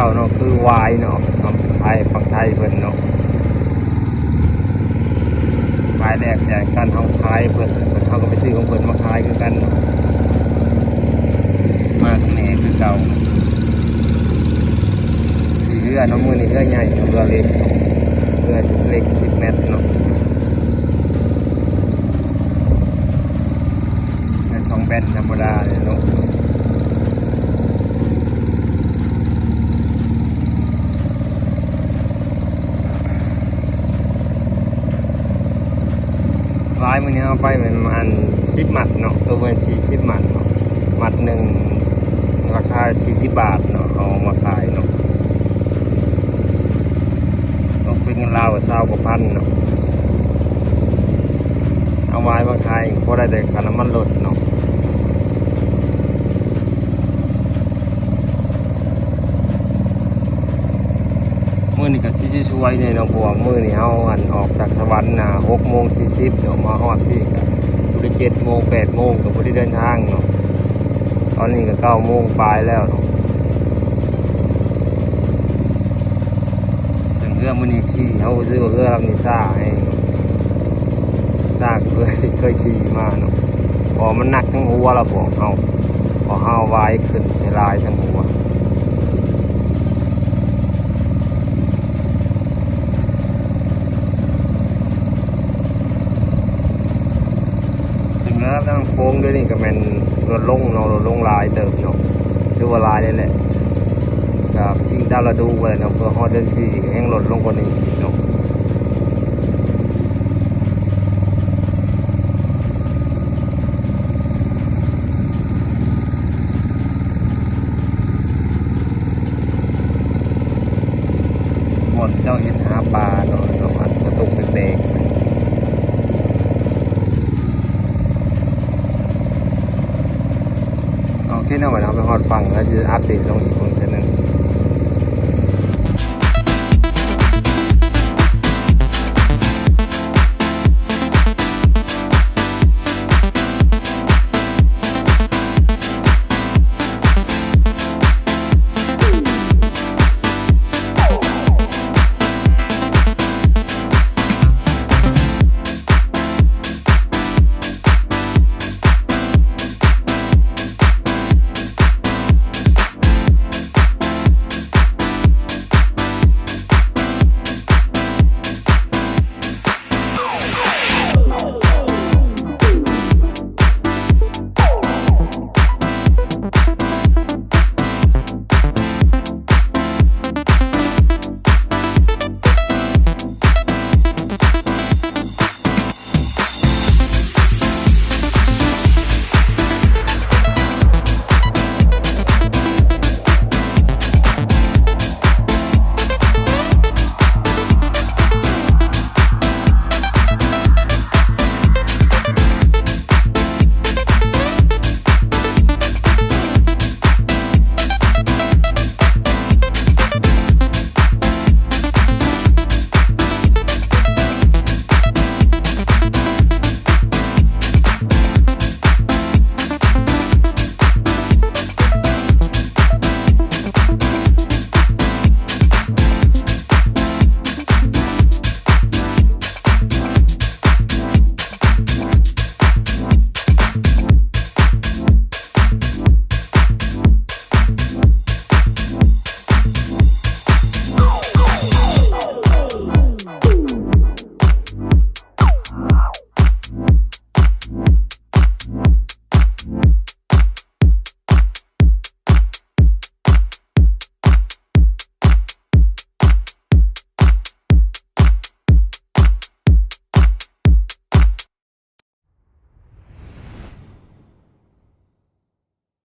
เก่าเนาะคือวายเนาะเนาะไทยฝั่งไทยเพิ่นเนาะวายแรกแจกกันเฮาขายเพิ่นเพิ่นเฮาก็ไปซื้อของเพิ่นมาขายคือกันเนาะมาทางนี้คือเก่าสีเรือน้องมือนี่เรือใหญ่เรือเล็กเรือเล็กสิบเมตรเนาะเป็นสองแบนธรรมดาเลยเนาะ ร้าย มือนี้เอาไปเป็นประมาณสิบหมัดเนาะตัวเป็นสี่สิบหมัดเนาะหมัดหนึ่งราคาสี่สิบบาทเนาะเอามาขายเนาะต้องเป็นเงินลาวเท่ากว่าพันเนาะเอาไว้มาขายเพราะได้แต่ค่าน้ำมันลดเนาะมื่ อนี้ก็ที่ช่วยเนี่ยนะบวมือนี้เอาอันออกจากสวรรค์นะหกโมงสี่สิบเดี๋ยวมาฮอดที่กันพุทธเจ็ดโมงแปดโมงกับพุทธเดินทางเนาะตอนนี้ก็เก้าโมงปลายแล้วเนาะถึงเรื่องมันนี้ขี่เขาซื้อเรื่องลำนี้ซ่าให้เนาะซ่าเคยเคยขี่มาเนาะพอมันหนักทั้งหัวเราบอกเอาพอเอาไว้ขึ้นใช้ลายทั้งหัว ถึงแล้วตั้งโค้งด้วยนี่ก็แมันรถลงเนาะรถลงลายเติมเนาะดูว่าลายนี่แหละครับยิ่งดาวเราดูไปเนาะเพื่อฮอดเดินสี่แห้งรถลงกว่านี้เนาะเจ้าเห็นหาปลาเนาะเนาะอันกระตุกเด็ก โอเคนะวันนี้เราไปหอดฟังแล้วจะอัปเดตลงอีกคน